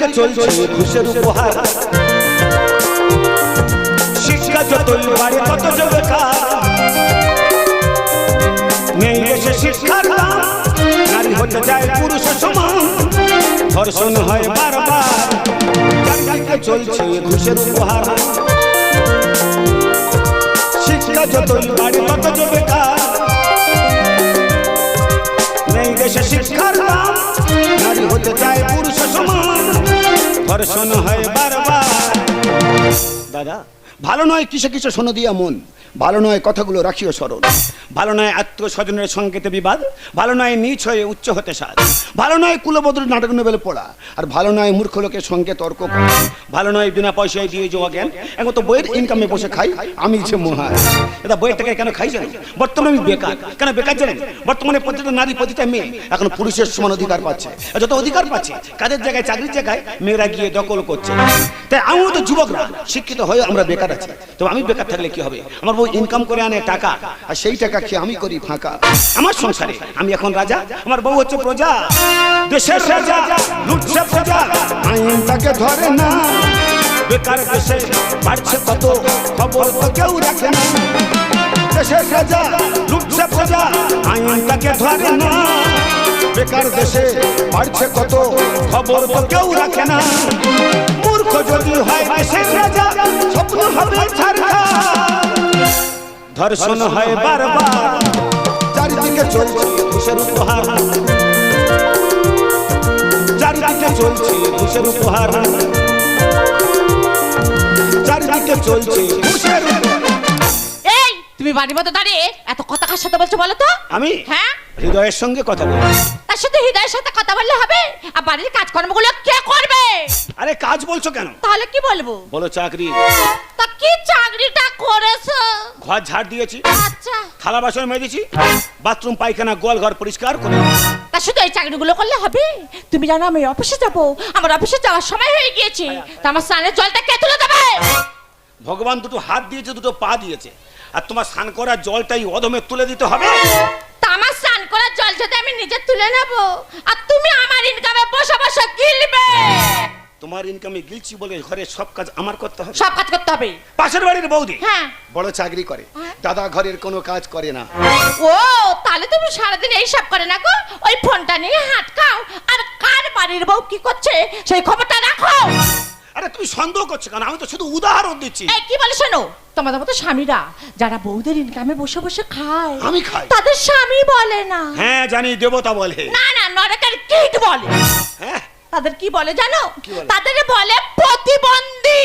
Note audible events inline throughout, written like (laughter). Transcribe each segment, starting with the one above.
চারিদিকে চলছে, ঘুষের উপহার। শিক্ষা যতই বাড়ে, তত যে বেকার। নেই দেশে শিক্ষার দাম নারী হতে যায় পুরুষ সমান। ধর্ষণ হয় বারবার। চলছে উপহার। শিক্ষা যতই বাড়ে, তত যে বেকার। নেই দেশে শিক্ষার নারী হতে চায় পুরুষ সমান। হয় বারবার। দাদা ভালো নয় কিসে কিসে শোনো দিয়া মন। ভালো নয় কথাগুলো রাখিও স্মরণ। ভালো নয় আত্মস্বজনের সংকেতে বিবাদ। ভালো নয় নিচ হয়ে উচ্চ হতে সাজ ভালো নয় কুলবদ্র নাটক নোবেলে পড়া। আর ভালো নয় মূর্খ লোকের সঙ্গে তর্ক করা। ভালো নয় বিনা পয়সায় দিয়ে যাওয়া জ্ঞান। এখন তো বইয়ের ইনকামে বসে খাই। আমি যে মহা এটা বইয়ের টাকায় কেন খাই জানেন বর্তমানে আমি বেকার। কেন বেকার জানেন? বর্তমানে প্রতিটা নারী প্রতিটা মেয়ে এখন পুরুষের সমান অধিকার পাচ্ছে। যত অধিকার পাচ্ছে, কাজের জায়গায়, চাকরির জায়গায় মেয়েরা গিয়ে দখল করছে। তাই আমিও তো যুবকরা, শিক্ষিত হয়ে আমরা বেকার আছি তো আমি বেকার থাকলে কি হবে? আমার বউ ইনকাম করে আনে টাকা আর সেই টাকা খেয়ে আমি করি ফাঁকা? আমার সংসারে আমি এখন রাজা আমার বউ হচ্ছে প্রজা। দেশের রাজা লুটছে প্রজা। আইন তাকে ধরে না। বেকার দেশে বাড়ছে কত? খবর তো কেউ রাখে না। দেশের রাজা লুটছে প্রজা। আইন তাকে ধরে না। বেকার দেশে বাড়ছে কত খবর তো কেউ রাখে না। মূর্খ যদি হয় দেশের রাজা স্বপ্ন হবে ধর্ষণ হয় বারবার চারিদিকে চলছে ঘুষের উপহার। চারিদিকে চলছে ঘুষের উপহার। চারিদিকে চলছে ঘুষের উপহার। এই তুমি বাড়ির মতো দাঁড়িয়ে এত কথা কার সাথে বলছো বলো তো? আমি? হ্যাঁ? হৃদয়ের সঙ্গে কথা বলি তার সাথে হৃদয়ের সাথে কথা বললে হবে? আর বাড়ির কাজকর্মগুলো কে করবে? আরে কাজ বলছো কেন? তাহলে কি বলব? বলো চাকরি। তা কি চাকরিটা করেছ? ঘর ঝাড় দিয়েছি। আচ্ছা। থালা বাসন মেজেছি। বাথরুম পায়খানা গোয়াল ঘর পরিষ্কার করে তা শুধু এই চাকরিগুলো করলে হবে? তুমি জানো আমি অফিসে যাব। আমার অফিসে যাওয়ার সময় হয়ে গিয়েছে। তা আমার স্নানের জলটা কে তুলে দেবে? ভগবান দুটো হাত দিয়েছে দুটো পা দিয়েছে। আর তোমার স্নান করার জলটাই অদমে তুলে দিতে হবে। তা আমার স্নান জল যদি আমি নিজে তুলে নেব আর তুমি আমার ইনকামে বসে বসে গিলবে। তোমার ইনকামে গিলছি বলে ঘরের সব কাজ আমার করতে হবে? সব কাজ করতে হবে। পাশের বাড়ির বৌদি? হ্যাঁ। বড় চাকরি করে। দাদা ঘরের কোনো কাজ করে না। ও তাহলে তুমি সারাদিন এইসব করে না গো। ওই ফোনটা নিয়ে হাত খাও আর কার বাড়ির বউ কি করছে সেই খবরটা রাখো। আরে তুমি সন্দেহ করছ কেন? আমি তো শুধু উদাহরণ দিচ্ছি। এই কি বলে শোনো? তোমাদের মতো স্বামীরা যারা বউদের ইনকামে বসে বসে খায় আমি খাই। তাদের স্বামী বলে না। হ্যাঁ জানি দেবতা বলে। না না নরকের কীট বলে। হ্যাঁ? তাদের কি বলে জানো? কি বলে? তাদের বলে প্রতিবন্ধী।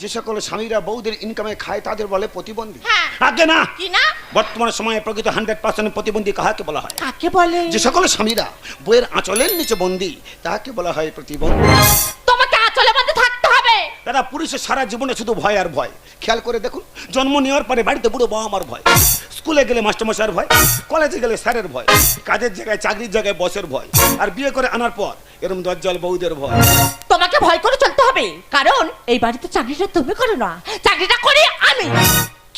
যে সকল স্বামীরা বৌদের ইনকামে খায় তাদের বলে প্রতিবন্ধী। হ্যাঁ। আগে না। কি না? বর্তমান সময়ে প্রকৃত হান্ড্রেড পার্সেন্ট প্রতিবন্ধী কাহাকে বলা হয়? কাকে বলে? যে সকল স্বামীরা বইয়ের আঁচলের নিচে বন্দী তাকে বলা হয় প্রতিবন্ধী। দাদা পুরুষের সারা জীবনে শুধু ভয় আর ভয়। খেয়াল করে দেখুন জন্ম নেওয়ার পরে বাড়িতে বুড়ো বাবা আমার ভয় স্কুলে গেলে মাস্টারমশাইয়ের ভয় কলেজে গেলে স্যারের ভয় কাজের জায়গায় চাকরির জায়গায় বসের ভয় আর বিয়ে করে আনার পর এরম দজ্জল বউদের ভয়। তোমাকে ভয় করে চলতে হবে কারণ এই বাড়িতে চাকরিটা তুমি করো না চাকরিটা করি আমি।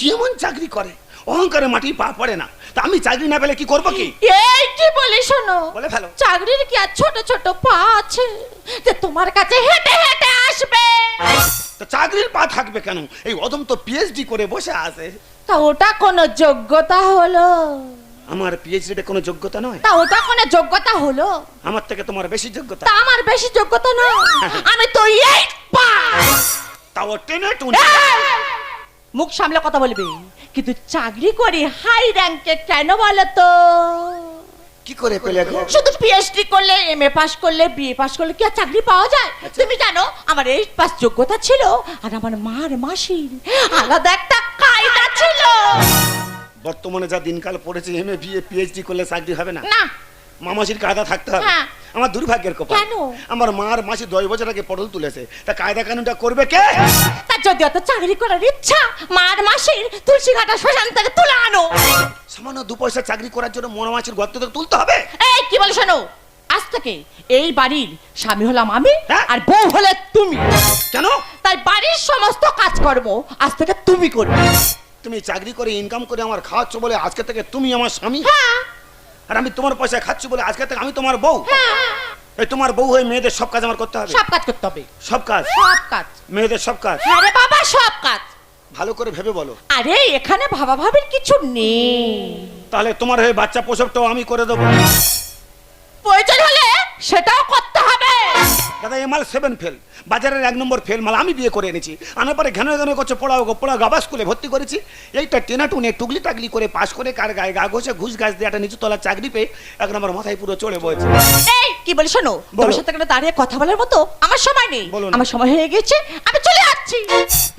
কেমন চাকরি করে? অহংকারে মাটি পা পড়ে না। তা আমি চাকরি না পেলে কি করব কি? এই কি বলি শোনো বলে ফেলো। চাকরির কি আর ছোট ছোট পা আছে যে তোমার কাছে হেঁটে হেঁটে আসবে? তো চাকরির পা থাকবে কেন? এই অদম তো পিএইচডি করে বসে আছে। তা ওটা কোনো যোগ্যতা হলো? আমার পিএইচডিতে কোনো যোগ্যতা নয়। তা ওটা কোনো যোগ্যতা হলো? আমার থেকে তোমার বেশি যোগ্যতা। তা আমার বেশি যোগ্যতা নয়। (laughs) আমি তো এই পাস। তাও টেনে টুনে। মুখ সামলে কথা বলবে। কিন্তু চাকরি করে হাই র্যাঙ্কে কেন বলো তো কি করে পেলে গো? শুধু পিএইচডি করলে এমএ পাস করলে বিএ পাস করলে কি আর চাকরি পাওয়া যায়? তুমি জানো আমার এইট পাস যোগ্যতা ছিল আর আমার মার মাসির। আলাদা একটা কায়দা ছিল। বর্তমানে যা দিনকাল পড়েছে এমএ বিএ পিএইচডি করলে চাকরি হবে না? না মামাসির কায়দা থাকতে হবে। হ্যাঁ। আমার দুর্ভাগ্যের কপাল। কেন? আমার মার মাসি দশ বছর আগে পটল তুলেছে। তা কায়দা কানুনটা করবে কে? তার যদি অত চাকরি করার ইচ্ছা মার মাসির তুলসী ঘাটা শ্মশান থেকে তুলে আনো। সামান্য দু পয়সা চাকরি করার জন্য মনা মাসির গর্ত থেকে তুলতে হবে? এই কি বলে শোনো? আজ থেকে এই বাড়ির স্বামী হলাম আমি হ্যাঁ? আর বউ হলে তুমি। কেন? তাই বাড়ির সমস্ত কাজকর্ম আজ থেকে তুমি করবে। তুমি চাকরি করে ইনকাম করে আমার খাওয়াচ্ছ বলে আজকে থেকে তুমি আমার স্বামী? হ্যাঁ। আর আমি তোমার পয়সা খাচ্ছি বলে আজকে থেকে আমি তোমার বউ? হ্যাঁ। এই তোমার বউ হয়ে মেয়েদের সব কাজ আমার করতে হবে। সব কাজ করতে হবে। সব কাজ? সব কাজ। মেয়েদের সব কাজ? আরে বাবা সব কাজ। ভালো করে ভেবে বলো। আরে এখানে ভাবা ভাবির কিছু নেই। তাহলে তোমার হয়ে বাচ্চা প্রসবটাও আমি করে দেবো। প্রয়োজন হলে সেটাও করতে হবে। দাদা এ মাল সেভেন ফেল বাজারের এক নম্বর ফেল মাল আমি বিয়ে করে এনেছি। আনার পরে ঘন ঘন করছে পড়াও গো পড়া গাবা স্কুলে ভর্তি করেছি। এইটা টেনা টুনে টুগলি টাগলি করে পাশ করে কার গায়ে গা ঘষে ঘুষ গাছ দিয়ে একটা নিচু তলার চাকরি পেয়ে এক নম্বর মাথায় পুরো চড়ে বয়েছে। এই কি বলি শোনো? তোমার সাথে এখানে দাঁড়িয়ে কথা বলার মতো আমার সময় নেই। আমার সময় হয়ে গেছে আমি চলে যাচ্ছি।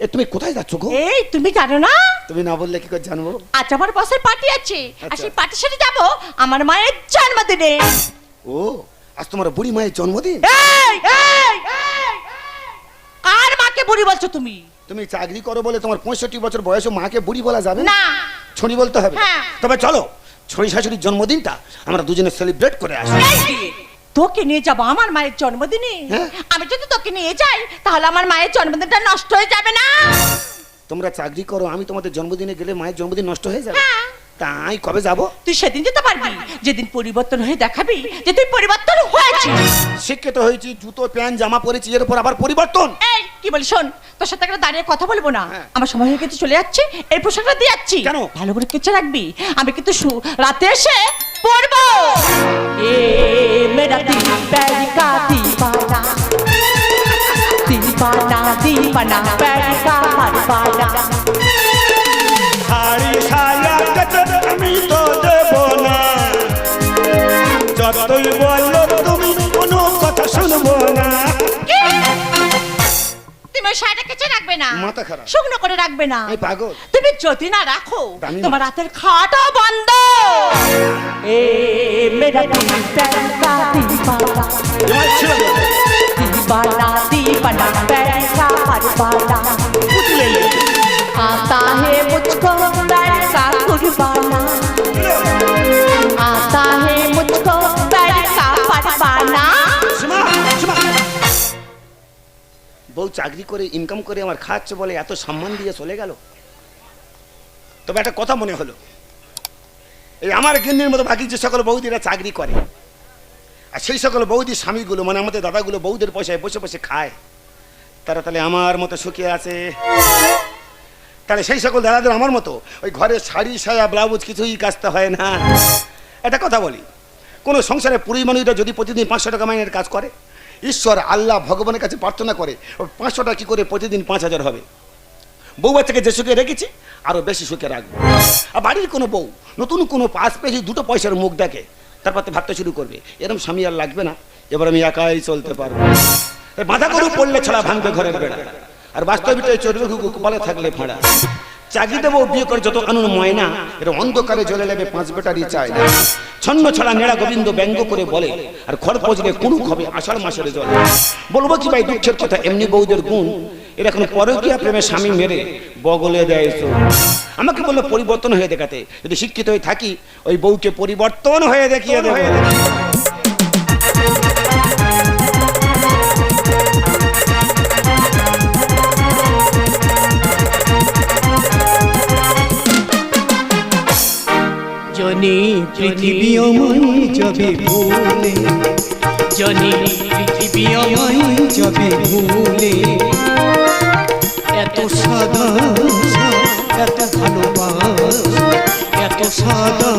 এ তুমি কোথায় যাচ্ছ গো? এই তুমি জানো না? তুমি না বললে কি করে জানব? আজ আমার বসের পার্টি আছে। আর আচ্ছা। সেই পার্টির সাথে যাব আমার মায়ের জন্মদিনে। ও আজ তোমার বুড়ি মায়ের জন্মদিন। এই এই এই, কার মাকে বুড়ি বলছো তুমি? তুমি চাকরি করো বলে তোমার পঁয়ষট্টি বছর বয়সে মাকে বুড়ি বলা যাবে না? ছড়ি বলতে হবে। হ্যাঁ। তবে চলো ছড়ি শাশুড়ির জন্মদিনটা আমরা দুজনে সেলিব্রেট করে আসি। এই তোকে নিয়ে যাব আমার মায়ের জন্মদিনে। হ্যাঁ। আমি যদি তোকে নিয়ে যাই তাহলে আমার মায়ের জন্মদিনটা নষ্ট হয়ে যাবে না। তোমরা চাকরি করো আমি তোমাদের জন্মদিনে গেলে মায়ের জন্মদিন নষ্ট হয়ে যাবে। হ্যাঁ। তাই কবে যাব? তুই সেদিন যেতে পারবি। যেদিন পরিবর্তন হয়ে দেখাবি যে তুই পরিবর্তন হয়েছিস। শিক্ষিত হয়েছি জুতো প্যান্ট জামা পরেছি এর উপর আবার পরিবর্তন। এই কি বলি শোন তোর সাথে একটা দাঁড়িয়ে কথা বলব না। হ্যাঁ। আমার সময় হয়ে গেছে চলে যাচ্ছে এই পোশাকটা দিয়ে যাচ্ছি। কেন? ভালো করে কেচে রাখবি। আমি কিন্তু শু- রাতে এসে পড়ব এ মেরা দিল প্যারি কা দিবানা। দিবানা দিবানা প্যারি কা মারবানা শাড়ি সায়া কাটার আমি তো দেব না। যতই বলো তুমি কোনো কথা শুনব না। তুমি শাড়িটা কেচে রাখবে না? মাথা খারাপ। শুকনো করে রাখবে না। এই তুমি যদি না রাখো তোমার রাতের খাওয়াটা বন্ধ। এ মেরা দিল কা চাকরি করে ইনকাম করে আমার খাচ্ছে বলে এত সম্মান দিয়ে চলে গেল? তবে একটা কথা মনে হলো। এই আমার গিন্নির মতো বাকি যে সকল বৌদিরা চাকরি করে, আর সেই সকল বৌদি স্বামীগুলো মানে আমাদের দাদাগুলো বৌদের পয়সায় বসে বসে খায়, তারা তাহলে আমার মতো সুখে আছে? তাহলে সেই সকল দাদাদের আমার মতো ওই ঘরে শাড়ি, সায়া, ব্লাউজ কিছুই কাচতে হয় না? একটা কথা বলি, কোনো সংসারে পুরী মানুষরা যদি প্রতিদিন পাঁচশো টাকা মাইনের কাজ করে ঈশ্বর আল্লাহ ভগবানের কাছে প্রার্থনা করে ওই পাঁচশো টাকা কী করে প্রতিদিন পাঁচ হাজার হবে বউ বাচ্চাকে যে সুখে রেখেছি আরও বেশি সুখে রাখব আর বাড়ির কোনো বউ নতুন কোনো পাঁচ পেয়ে দুটো পয়সার মুখ দেখে তারপর তো ভাবতে শুরু করবে এরকম স্বামী আর লাগবে না এবার আমি একাই চলতে পারব বাঁধা গরু পড়লে ছাড়া ভাঙবে ঘরের বেড়া আর বাস্তবিকটাই চলবে কপালে থাকলে ফাঁড়া চাকরি দেবো, বিয়ে করে, যত কানুন ময়না। এর অন্ধকারে জ্বলে লেবে পাঁচ বেটারই চাই না ছন্ন ছড়া নেড়া গোবিন্দ ব্যঙ্গ করে বলে, আর খড় পচলে কুনুক হবে আষাঢ় মাসের জলে। বলব কি ভাই, দুঃখের কথা, এমনি বৌদের গুণ। এর এখন পরকীয়া প্রেমে স্বামী মেরে বগলে দেয় আমাকে বলল, পরিবর্তন হয়ে দেখাতে। যদি শিক্ষিত হয়ে থাকি, ওই বউকে পরিবর্তন হয়ে দেখিয়ে দেবে। জনি, পৃথিবী আমায় যাবে ভুলে। জনি, পৃথিবী আমায় যাবে ভুলে। এত সাদা এত ভালোবাসা, এত সাদা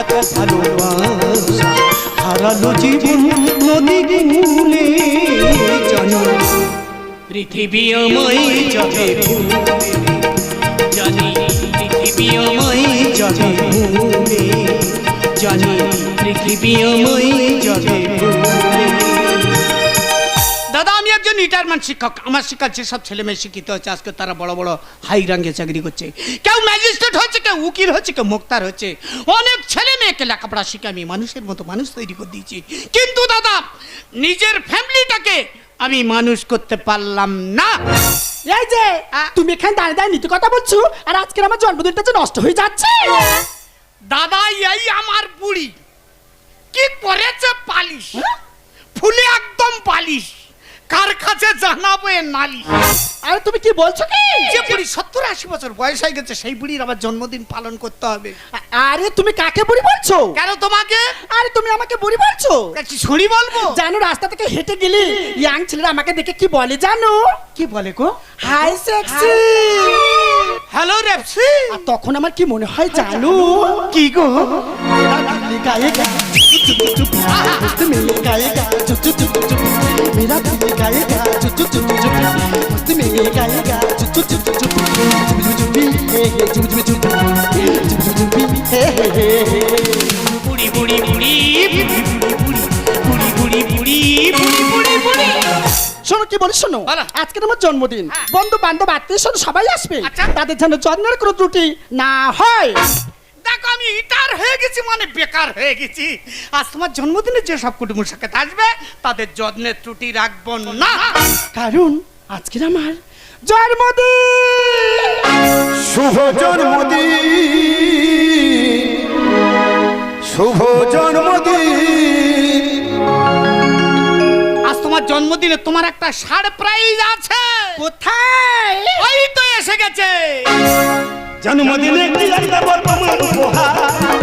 এত ভালোবাসা, হারালো জীবন নদী ভুলে। জানো, পৃথিবী আমায় যাবে ভুলে। জানি দাদা, আমি একজন রিটায়ারমেন্ট শিক্ষক। আমার শিক্ষার যেসব ছেলে মেয়ে শিক্ষিত হচ্ছে, আজকে তারা বড় বড় হাই রাঙ্গে চাকরি করছে। কেউ ম্যাজিস্ট্রেট হচ্ছে, কেউ উকিল হচ্ছে, কেউ মোক্তার হচ্ছে। অনেক ছেলে মেয়েকে লেখাপড়া শিখে আমি মানুষের মতো মানুষ তৈরি করে দিয়েছি। কিন্তু দাদা, নিজের ফ্যামিলিটাকে আমি মানুষ করতে পারলাম না। এই যে তুমি এখানে দাঁড়িয়ে দাঁড়িয়ে নীতি কথা বলছো আর আজকের আমার জন্মদিনটা যে নষ্ট হয়ে যাচ্ছে। দাদা এই আমার বুড়ি। কি করেছে পালিশ? ফুলে একদম পালিশ। কার কাছে জানাব এর নালি আরে তুমি কি বলছো কি যে বুড়ি সত্তর আশি বছর বয়স হয়ে গেছে সেই বুড়ির আবার জন্মদিন পালন করতে হবে আরে তুমি কাকে বুড়ি বলছো কেন তোমাকে আরে তুমি আমাকে বুড়ি বলছো শুনি বলব জানো রাস্তা থেকে হেঁটে গেলে ইয়াং ছেলেরা আমাকে দেখে কি বলে জানো কি বলে গো হাই সেক্সি হ্যালো রেপসি তখন আমার কি মনে হয় জানো কি গো গায়ে গা গায়ে গা gaika শোনো কি বলিস শোনো? বলো। আজকে আমার জন্মদিন। হ্যাঁ। বন্ধু বান্ধব আত্মীয় স্বজন সবাই আসবে। আচ্ছা। তাদের যেন জন্মের কোনো ত্রুটি না হয়। দেখো আমি ইটার হয়ে গেছি মানে বেকার হয়ে গেছি। আজ তোমার জন্মদিনে যে সব কুটুমের সাথে আসবে তাদের যত্নের ত্রুটি রাখব না। কারণ আজকে আমার জন্মদিন। শুভ জন্মদিন। শুভ জন্মদিন। আজ তোমার জন্মদিনে তোমার একটা সারপ্রাইজ আছে। কোথায়? ওই তো এসে গেছে। জন্মদিনে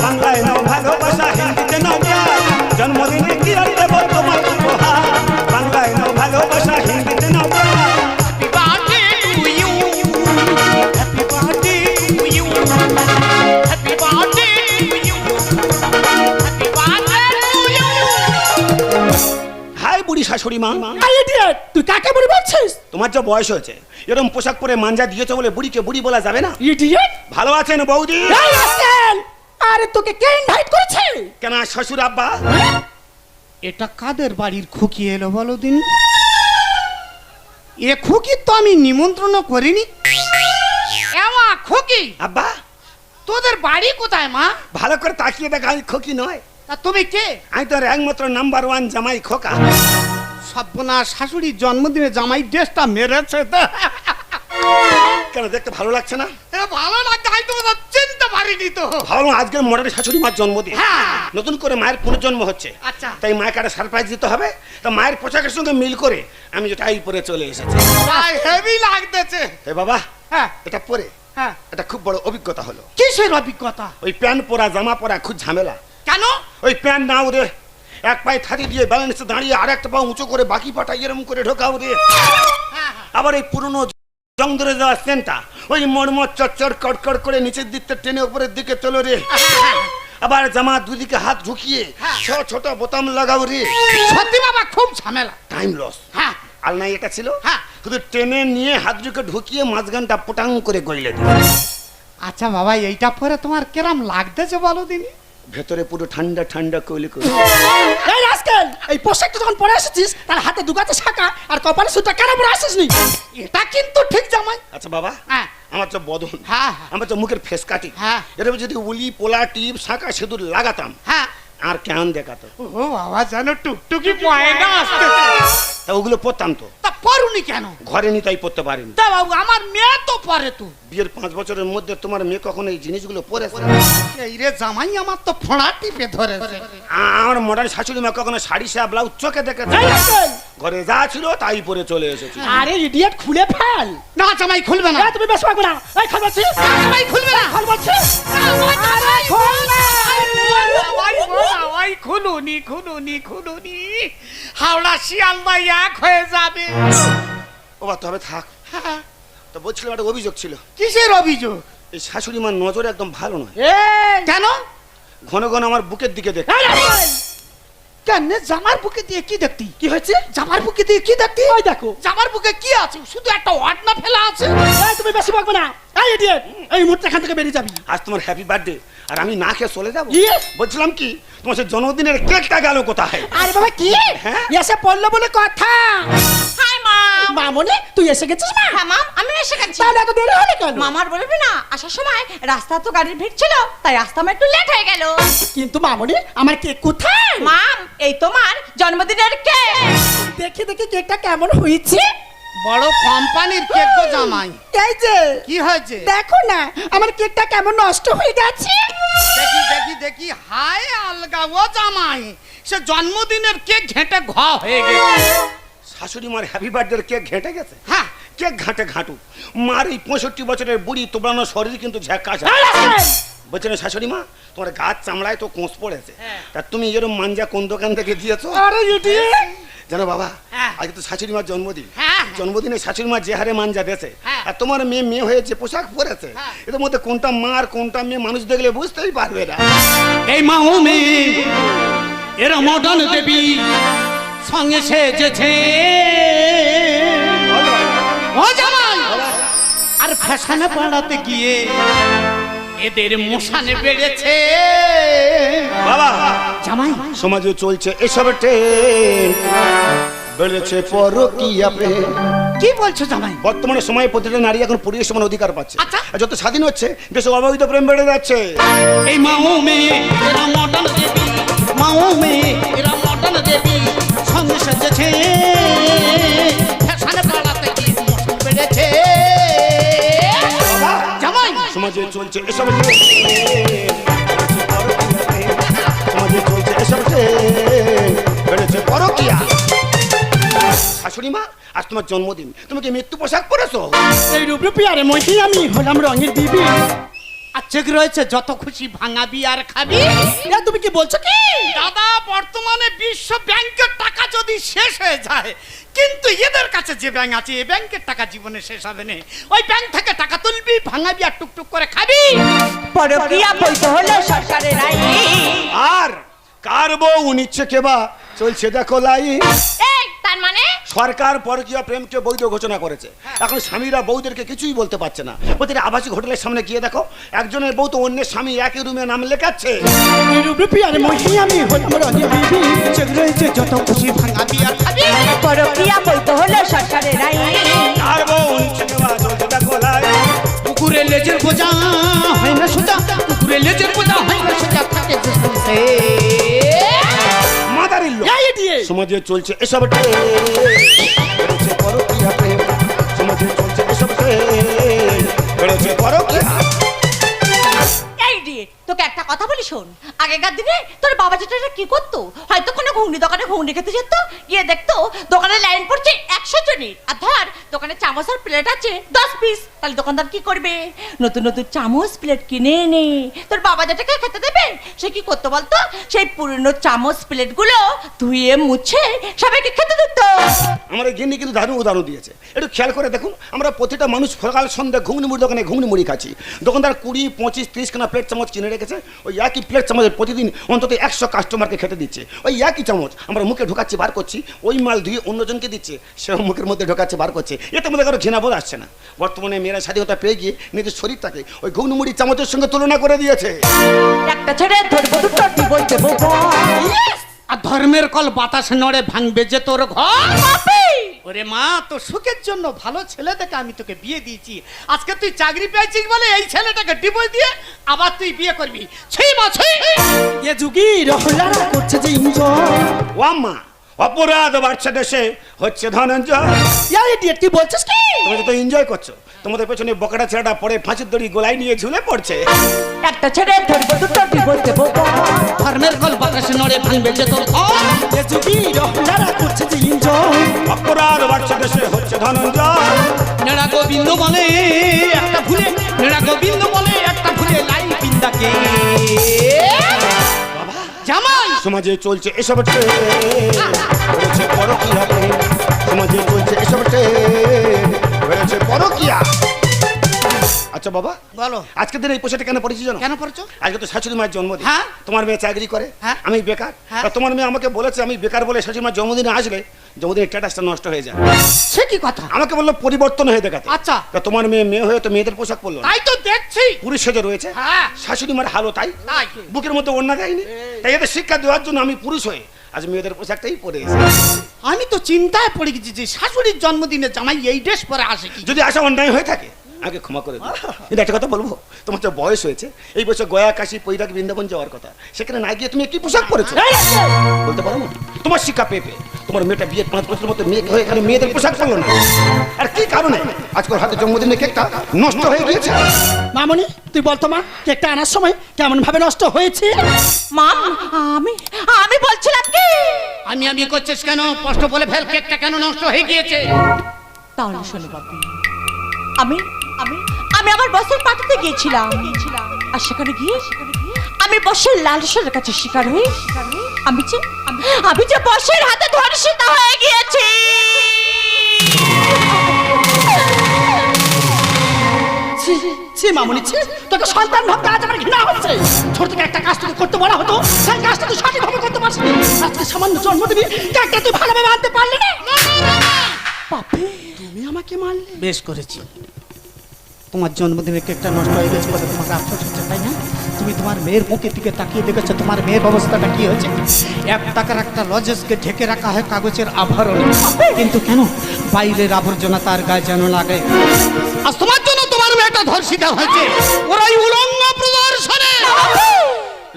বাংলায় নাও ভালোবাসা হিন্দি শাশুড়ি মা? তুই কাকে বুড়ি বলছিস? তোমার যে বয়স হয়েছে এরকম পোশাক পরে মাঞ্জা দিয়েছ বলে বুড়িকে বুড়ি বলা যাবে না? ইডিয়েট ভালো আছেন বৌদি? আরে তোকে কে ইনভাইট করেছে? কেন শ্বশুর আব্বা? এটা কাদের বাড়ির খুকি এলো বলো দিন? এ খুকি তো আমি নিমন্ত্রণ করিনি। এমা খুকি! আব্বা? তোদের বাড়ি কোথায় মা? ভালো করে তাকিয়ে দেখা আমি খোকি নয়। তা তুমি কে? আমি তো একমাত্র নাম্বার ওয়ান জামাই খোকা। সব্যনা শাশুড়ির জন্মদিনে জামাই ড্রেসটা মেরেছে তো। কেন দেখতে ভালো লাগছে না? এ ভালো লাগছে আমি তো ওদের চিনতে পারিনি তো। ভাবলাম আজকের মডার্ন শাশুড়ি মার জন্মদিন। হ্যাঁ। নতুন করে মায়ের পুনর্জন্ম হচ্ছে। আচ্ছা। তাই মাকে একটা সারপ্রাইজ দিতে হবে। তা মায়ের পোশাকের সঙ্গে মিল করে আমি যেটা এই পরে চলে এসেছি। হেভি লাগতেছে। এ বাবা হ্যাঁ। এটা পরে। হ্যাঁ। এটা খুব বড় অভিজ্ঞতা হলো। কিসের অভিজ্ঞতা? ওই প্যান্ট পরা জামা পরা খুব ঝামেলা। কেন? ওই প্যান্ট না উড়ে এক পায়ে থাতি দিয়ে ব্যালেন্সে দাঁড়িয়ে আর একটা পা উঁচু করে বাকি পাটা এরম করে ঢোকা উড়ে আবার এই পুরনো জং ধরে যাওয়া সেন্টা ওই মরমর চচ্চর কড়কড় করে নিচের দিকটা টেনে উপরের দিকে চলো রে। আবার জামা দুদিকে হাত ঢুকিয়ে ছ ছোট বোতাম লাগাও রে। সত্যি বাবা খুব ঝামেলা। টাইম লস হ্যাঁ। আলনাই এটা ছিল। হ্যাঁ। শুধু টেনে নিয়ে হাত ঢুকে ঢুকিয়ে মাঝখানটা পোটাং করে গইলে। আচ্ছা বাবা এইটা পরে তোমার কেরাম লাগতেছে বলো দিনি ভেতরে পুরো ঠান্ডা ঠান্ডা কইলে করে এই রাস্কেল এই পোশাকটা যখন পরে এসেছিস তার হাতে দুগাতে শাখা আর কপালে সুতা কেন পরে আসিসনি? এটা কিন্তু ঠিক জামাই। আচ্ছা বাবা হ্যাঁ। আমার তো বদন হ্যাঁ, হ্যাঁ। আমার তো মুখের ফেস কাটি। হ্যাঁ। এরকম যদি উলি পোলা টিপ শাঁকা সিঁদুর লাগাতাম হ্যাঁ। আর কেমন দেখাতো? ও বাবা জানো টুকটুকি পয়না আসতে তা ওগুলো পরতাম তো। তা পড়ুনি কেন? ঘরে নি তাই পরতে পারিনি। তা বাবু আমার মেয়ে তো পরে তো। বিয়ের পাঁচ বছরের মধ্যে তোমার মেয়ে কখনো এই জিনিসগুলো পরেছে এই রে জামাই আমার তো ফোঁড়া টিপে ধরে আমার মডার্ন শাশুড়ি মা কখনো শাড়ি সা ব্লাউজ চোখে দেখে ঘরে যা ছিল তাই পরে চলে এসেছি। আরে ইডিয়েট খুলে ফেল। না জামাই খুলবে না। তুমি বেশ পারবে না এই খল বলছি। জামাই খুলবে না। আরে না। জামাই জামাই খুলুনি খুলুনি খুলুনি। হাওড়া শিয়ালদা এক হয়ে যাবে। ও বা তবে থাক। তো বলছিলাম একটা অভিযোগ ছিল। কিসের অভিযোগ? এই শাশুড়ি মার নজর একদম ভালো নয়। এই। কেন? ঘন ঘন আমার বুকের দিকে দেখ। কেন জামার বুকে দিয়ে কি দেখতি? কি হয়েছে? জামার বুকে দিয়ে কি দেখতি? ওই দেখো। জামার বুকে কি আছে? শুধু একটা ওয়াটনা ফেলা আছে? এই তুমি বেশি বকবে না। এই ইডিয়েট এই মুহূর্তে এখান থেকে বেরিয়ে যাবি। আজ তোমার হ্যাপি বার্থডে আর আমি না খেয়ে চলে যাব. বলছিলাম কি তোমার জন্মদিনের কেকটা গেল কোথায়? আরে বাবা কি? হ্যাঁ? এসে পড়ল বলে কথা। হাই মামনি তুই এসে গেছিস মা? হ্যাঁ মাম আমি এসে গেছি। তাহলে এত দেরি হলো কেন? মামার বলবি না আসার সময় রাস্তা তো গাড়ির ভিড় ছিল তাই রাস্তা আমার একটু লেট হয়ে গেল। কিন্তু মামনি আমার কেক কোথায়? মাম এই তোমার জন্মদিনের কেক। দেখি দেখি কেকটা কেমন হয়েছে। বড় কোম্পানির কেক গো জামাই। এই যে কি হয়েছে? দেখো না আমার কেকটা কেমন নষ্ট হয়ে গেছে। দেখি দেখি দেখি। হায় আলগা ও জামাই সে জন্মদিনের কেক ঘেঁটে ঘ হয়ে গেছে। শাশুড়ি মার হ্যাপি বার্থডে কেক ঘেঁটে গেছে? হ্যাঁ। কেক ঘাঁটে ঘাঁটু মার এই পঁয়ষট্টি বছরের বুড়ি তোবড়ানো শরীর কিন্তু ঝ্যাকাশ বলছে না শাশুড়ি মা তোমার গাছ চামড়ায় তো কোঁচ পড়েছে। হ্যাঁ। তা তুমি এরকম মাঞ্জা কোন দোকান থেকে দিয়েছ? জানো বাবা হ্যাঁ। আজকে তো শাশুড়ি মার জন্মদিন। হ্যাঁ। জন্মদিনে শাশুড়ি মা যে হারে মাঞ্জা দেছে হ্যাঁ। আর তোমার মেয়ে মেয়ে হয়ে যে পোশাক পরেছে। এদের মধ্যে কোনটা মা আর কোনটা মেয়ে মানুষ দেখলে বুঝতেই পারবে না। এই মাহুমে এরা মডার্ন দেবী। সঙ্গে সেজেছে। ও জামাই আর ফ্যাশনে পাড়াতে গিয়ে এদের মশানে বেড়েছে। বাবা জামাই সমাজে চলছে এসব বেড়েছে প্রেম। কি বলছো জামাই? বর্তমানে সময়ে প্রতিটা নারী এখন পুরুষের সমান অধিকার পাচ্ছে। আচ্ছা। যত স্বাধীন হচ্ছে দেশে অবৈধ প্রেম বেড়ে যাচ্ছে। এই মাহুমে এরা মডার্ন দেবী মাহুমে এরা মডার্ন দেবী। সঙ্গে সেজেছে। ফ্যাশনে পাড়াতে গিয়ে মশান বেড়েছে। জামাই! সমাজে চলছে এসব সমাজে চলছে এসব বেড়েছে পরকিয়া। শাশুড়ি মা আজ তোমার জন্মদিন। তুমি কি মৃত্যু পোশাক পরেছো? এই রূপরূপী আরে মহি আমি হলাম রঙের বিবি আর চেক রয়েছে যত খুশি ভাঙাবি আর খাবি। তুমি কি বলছো কি? দাদা বর্তমানে বিশ্ব ব্যাংকের টাকা যদি শেষ হয়ে যায় কিন্তু এদের কাছে যে ব্যাংক আছে এই ব্যাংকের টাকা জীবনে শেষ হবে না। ওই ব্যাংক থেকে টাকা তুলবি ভাঙাবি আর টুকটুক করে খাবি। পরকিয়া বৈধ হলো সরকারের আইন। আর কার বউ নিচ্ছে কেবা? চলছে দেখো লাই। এই তার মানে? সরকার পরকীয়া প্রেমকে বৈধ ঘোষণা করেছে। এখন স্বামীরা বউদেরকে কিছুই বলতে পারছে না। প্রতিটা আবাসিক হোটেলের সামনে গিয়ে দেখো একজনের বউ তো অন্যের স্বামী একই রুমে নাম লেখাচ্ছে। এই রূপরূপী মহি আমি হলাম রঙের বিবি রয়েছে যত খুশি ভাঙাবি আর খাবি বৈধ হলো সরকারের আইন কার বউ নিচ্ছে কেবা? কুকুরের লেজের বোঝা হয় না সোজা কুকুরের লেজের বোঝা হয় না সোজা থাকে যে। মাদারির লোক সমাজে চলছে এসব। বেড়েছে পরকীয়া প্রেম। সমাজে চলছে এসব। বেড়েছে পরকীয়া। তোকে একটা কথা বলি শোন। আগেকার দিনে তোর বাবা যেটা কি করতো? হয়তো কোনো ঘুগনি দোকানে ঘুগনি খেতে যেত, গিয়ে দেখতো দোকানে লাইন পড়ছে একশো জনের। আর ধর, দোকানে চামচ আর প্লেট আছে দশ পিস তাহলে দোকানদার কি করবে? নতুন নতুন চামচ প্লেট কিনে এনে। তোর বাবা যেটাকে খেতে দেবে, সে কি করতো বলতো? সেই পুরনো চামচ প্লেটগুলো ধুয়ে, মুছে সবাইকে খেতে দিত। আমার গিন্নি কিন্তু দারুণ উদাহরণ দিয়েছে। একটু খেয়াল করে দেখুন, আমরা প্রতিটা মানুষ সকাল সন্ধ্যা ঘুগনি মুড়ি দোকানে ঘুগনি মুড়ি খাচ্ছি। দোকানদার কুড়ি, পঁচিশ তিরিশ খানা প্লেট চামচ কিনে রেখেছে। ওই একই প্লেট চামচের প্রতিদিন অন্তত একশো কাস্টমারকে খেতে দিচ্ছে। ওই একই চামচ আমরা মুখে ঢোকাচ্ছি বার করছি ওই মাল ধুয়ে অন্যজনকে দিচ্ছে সেও মুখের মধ্যে ঢোকাচ্ছে বার করছে। এতে মধ্যে কারও ঘৃণাবোধ আসছে না। বর্তমানে মেয়েরা স্বাধীনতা পেয়ে গিয়ে নিজের শরীরটাকে ওই ঘুগনুমুড়ি চামচের সঙ্গে তুলনা করে দিয়েছে। একটা ছেড়ে ধরবো দুটো বলতে আর ধর্মের কল বাতাস নড়ে ভাঙবে যে তোর ঘর। ওরে মা তোর সুখের জন্য ভালো ছেলে দেখে আমি তোকে বিয়ে দিয়েছি। আজকে তুই চাকরি পেয়েছিস বলে এই ছেলেটাকে ডিভোর্স দিয়ে আবার তুই বিয়ে করবি। ছি মা ছি! এ যুগি রহলারা করছে যে এনজয় ও আম্মা অপরাধ বাড়ছে দেশে হচ্ছে ধনঞ্জয়। তুই বলছিস কি? তোমরা তো এনজয় করছ। তোমাদের পেছনে বকাটা ছেলেটা পরে ফাঁসির দড়ি গোলায় নিয়ে ঝুলে পড়ছে। একটা ছেড়ে ধরবো দুটো টিবই দেবো ধর্মের কল বাতাস নড়ে ভাঙবে যে তোর এ যুগি রহলারা করছে যে এনজয় অপরাধ বাড়ছে দেশে হচ্ছে ধনঞ্জয়। নেড়া গোবিন্দ বলে একটা ভুলে নেড়া গোবিন্দ বলে একটা ভুলে লাই বিন্দাকে জামাই! সমাজে চলছে এসব ট্রেন। সমাজে চলছে এসব ট্রেন। আচ্ছা বাবা বলো। আজকের দিনে এই পোশাকটা কেন পড়েছি জানো? কেন পড়ছো আজকে তো শাশুড়ি মায়ের জন্মদিন। হ্যাঁ। তোমার মেয়ে চাকরি করে হ্যাঁ। আমি বেকার। হ্যাঁ। তোমার মেয়ে আমাকে বলেছে আমি বেকার বলে শাশুড়ি মার জন্মদিনে আসলে জন্মদিনের স্ট্যাটাসটা নষ্ট হয়ে যায়। সে কি কথা? আমাকে বলল পরিবর্তন হয়ে দেখাতে। আচ্ছা। তা তোমার মেয়ে মেয়ে হয়ে তো মেয়েদের পোশাক পরলো তাই তো দেখছি। পুরুষ সেজে রয়েছে। হ্যাঁ। শাশুড়ি মার হালো তাই। বুকের মধ্যে অন্য দেয়নি তাই এদের শিক্ষা দেওয়ার জন্য আমি পুরুষ হয়ে আজ মেয়েদের পোশাকটাই পরে আমি তো চিন্তায় পড়ে গেছি যে শাশুড়ির জন্মদিনে জামাই এই ড্রেস পরে আসে কি? যদি আসা অন্যায় হয়ে থাকে আমাকে ক্ষমা করে দিও। কিন্তু একটা কথা বলব? তোমার তো বয়স হয়েছে এই বছর গয়া কাশি পৈরাক বৃন্দাবন যাওয়ার কথা সেখানে না গিয়ে তুমি কি পোশাক পরেছো? বলতে পারো না? তোমার শিক্ষা পেয়ে পেয়ে তোমার মেয়েটা বিয়ের পাঁচ বছর মতো মেয়ে হয়ে এখানে মেয়েদের পোশাক পরলো না। আর কি কারণে? আজকাল হাতে জন্মদিনে কেকটা নষ্ট হয়ে গিয়েছে। মামনি তুই বলতো মা কেকটা আনার সময় কেমন ভাবে নষ্ট হয়েছে? মা আমি আমি বলছিলাম কি? আমি আমি করছিস কেন? স্পষ্ট বলে ফেল কেকটা কেন নষ্ট হয়ে গিয়েছে? তাহলে শোনো বাপি আমি আমি আমি আমার বসের পাঠাতে গিয়েছিলাম। আর সেখানে গিয়ে আমি বসের লালসের কাছে শিকার হয়ে আমি যে আমি যে বসের হাতে ধর্ষিত হয়ে গিয়েছি। ছি, ছি মামুনি ছি। তোকে সন্তান ভাবতে আজ আমার ঘৃণা হচ্ছে। ছোট থেকে একটা কাজ তোকে করতে বলা হতো। সেই কাজটা তুই সঠিকভাবে করতে পারছিস আজকে সামান্য জন্ম দিবি। কেকটা তুই ভালোভাবে আনতে পারলি না? তুমি আমাকে মারলে। বেশ করেছি। তোমার জন্মদিনের কেকটা নষ্ট হয়ে গেছে বলে তোমাকে আফসোস হচ্ছে, তাই না? তুমি তোমার মেয়ের মুখের দিকে তাকিয়ে দেখেছ, তোমার মেয়ের অবস্থাটা কি হয়েছে? এক টাকার একটা লজেসকে ঢেকে রাখা হয় কাগজের আভরণ কিন্তু কেন? বাইরের আবর্জনা তার গায়ে যেন লাগে। আর তোমার জন্য তোমার মেয়েটা ধর্ষিত হয়েছে। ওরাই উলঙ্গ প্রদর্শনে।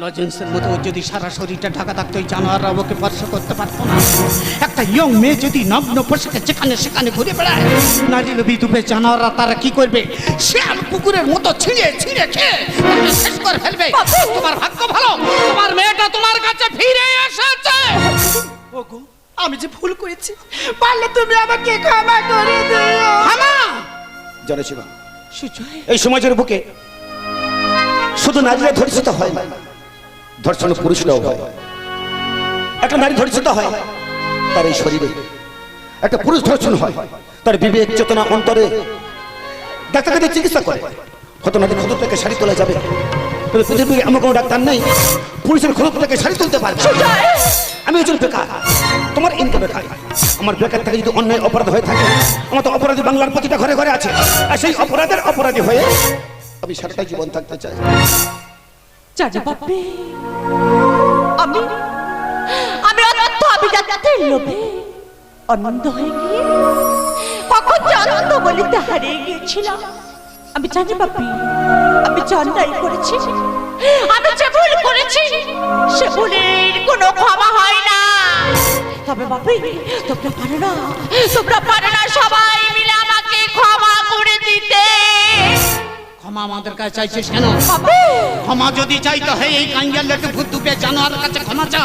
লজেন্সের মতো যদি সারা শরীরটা ঢাকা থাকতো ওই জানোয়াররা ওকে স্পর্শ করতে পারতো না। একটা ইয়ং মেয়ে যদি নগ্ন পোশাকে যেখানে সেখানে ঘুরে বেড়ায় নারী লোভী দুপে জানোয়াররা তারা কি করবে? শিয়াল কুকুরের মতো ছিঁড়ে ছিঁড়ে খেয়ে শেষ করে ফেলবে। তোমার ভাগ্য ভালো তোমার মেয়েটা তোমার কাছে ফিরে এসেছে। ওগো আমি যে ভুল করেছি পারলে তুমি আমাকে ক্ষমা করে দিও। হামা জানো শিবা এই সমাজের বুকে শুধু নারীরা ধর্ষিত হয় না। ধর্ষণ পুরুষরাও হয়। একটা নারী ধর্ষিত হয়, তার এই শরীরে। একটা পুরুষ ধর্ষণ হয়, তার বিবেক চেতনা অন্তরে। ডাক্তার কাছে চিকিৎসা করে। হয়তো নারী ক্ষত থেকে শাড়ি তোলা যাবে। তবে পৃথিবীর এমন কোনো ডাক্তার নেই, পুরুষের ক্ষত থেকে শাড়ি তুলতে পারবে। আমি একজন বেকার, তোমার ইনকাম বেকার আমার বেকার থেকে যদি অন্যায় অপরাধ হয়ে থাকে, আমার তো অপরাধী বাংলার প্রতিটা ঘরে ঘরে আছে। আর সেই অপরাধের অপরাধী হয়ে আমি সারাটা জীবন থাকতে চাই। জানো বাপি আমি আমি অনন্ত অভিজাতের লোভে অনন্ত হয়ে গিয়ে কখন যে অনন্ত বলিতে হারিয়ে গিয়েছিলাম। আমি জানি বাপি আমি অন্যায় করেছি। আমি যে ভুল করেছি সে ভুলের কোনো ক্ষমা হয় না। তবে বাপি তোমরা পারো না। তোমরা পারো না সবাই মিলে আমাকে ক্ষমা করে দিতে। ক্ষমা আমাদের কাছে চাইছিস কেন? ক্ষমা যদি চাইতে হয় এই কাঙ্গাল লেটে ভূত দুপে জানোয়ার কাছে ক্ষমা চা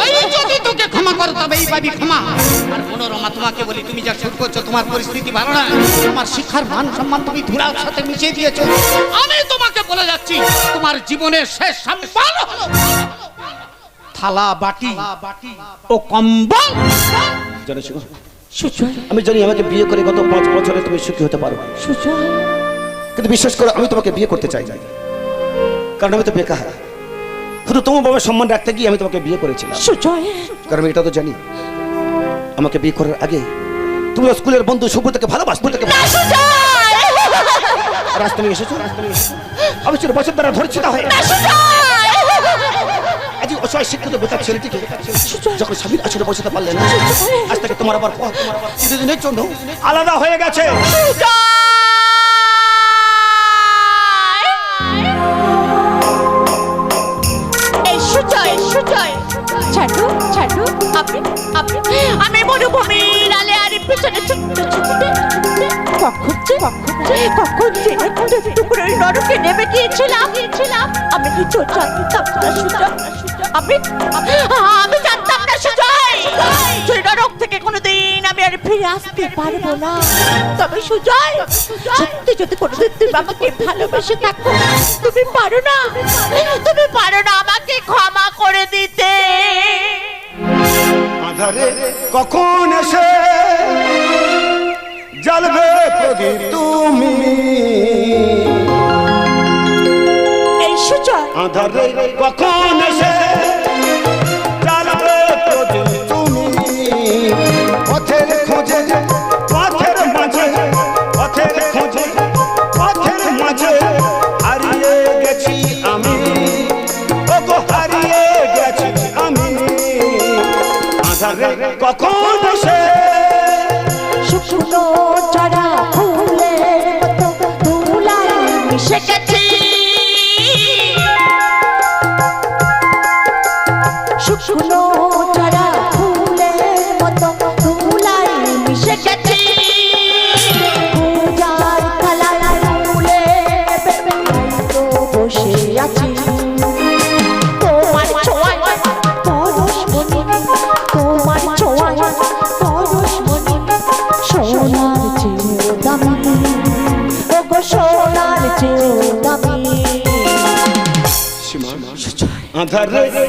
ওই যদি তোকে ক্ষমা করো তবেই পাবি ক্ষমা। আর মনোরমা তোমাকে বলি তুমি যা শুরু করছ তোমার পরিস্থিতি ভালো না। তোমার শিক্ষার মান সম্মান তুমি ধুলার সাথে মিশিয়ে দিয়েছ। আমি তোমাকে বলে যাচ্ছি তোমার জীবনের শেষ সম্মান হলো। থালা বাটি ও কম্বল। জানো শিবা, সুজয় আমি জানি আমাকে বিয়ে করে গত পাঁচ বছরে তুমি সুখী হতে পারো। সুজয় কিন্তু বিশ্বাস করো আমি তোমাকে বিয়ে করতে চাই। কারণ আমি তো বেকার। শুধু তোমার বাবার সম্মান রাখতে গিয়ে আমি তোমাকে বিয়ে করেছিলাম। কারণ আমি এটা তো জানি। আমাকে বিয়ে করার আগে তুমি স্কুলের বন্ধু সুব্রতকে ভালোবাসতো তাকে আজ তুমি এসেছ? আমি ছিল বছর দ্বারা ধর্ষিত হয়ে আজ অসহায় শিক্ষিত বেকার ছেলেটিকে যখন স্বামীর আসলে বসাতে পারলে না আজ থেকে তোমার আবার পথ জন্য আলাদা হয়ে গেছে। আমি মরুভূমির আলে আরে পিছনে ছুটতে ছুটতে কখন যে কখন যে টুকরোর নরকে নেমে গিয়েছিলাম। গিয়েছিলাম আমি কিছু জানতাম না সুজয়? আমি আমি জানতাম না সুজয়। সেই নরক থেকে কোনোদিন আমি আর ফিরে আসতে পারব না। তবে সুজয়, সত্যি যদি কোনোদিন তুমি আমাকে ভালোবেসে থাকো, তুমি পারো না। তুমি পারো না আমাকে ক্ষমা করে দিতে। আধারে কখন এসে জ্বালবে প্রদীপ তুমি? এই সুজয় আধারে কখন এসে আধারে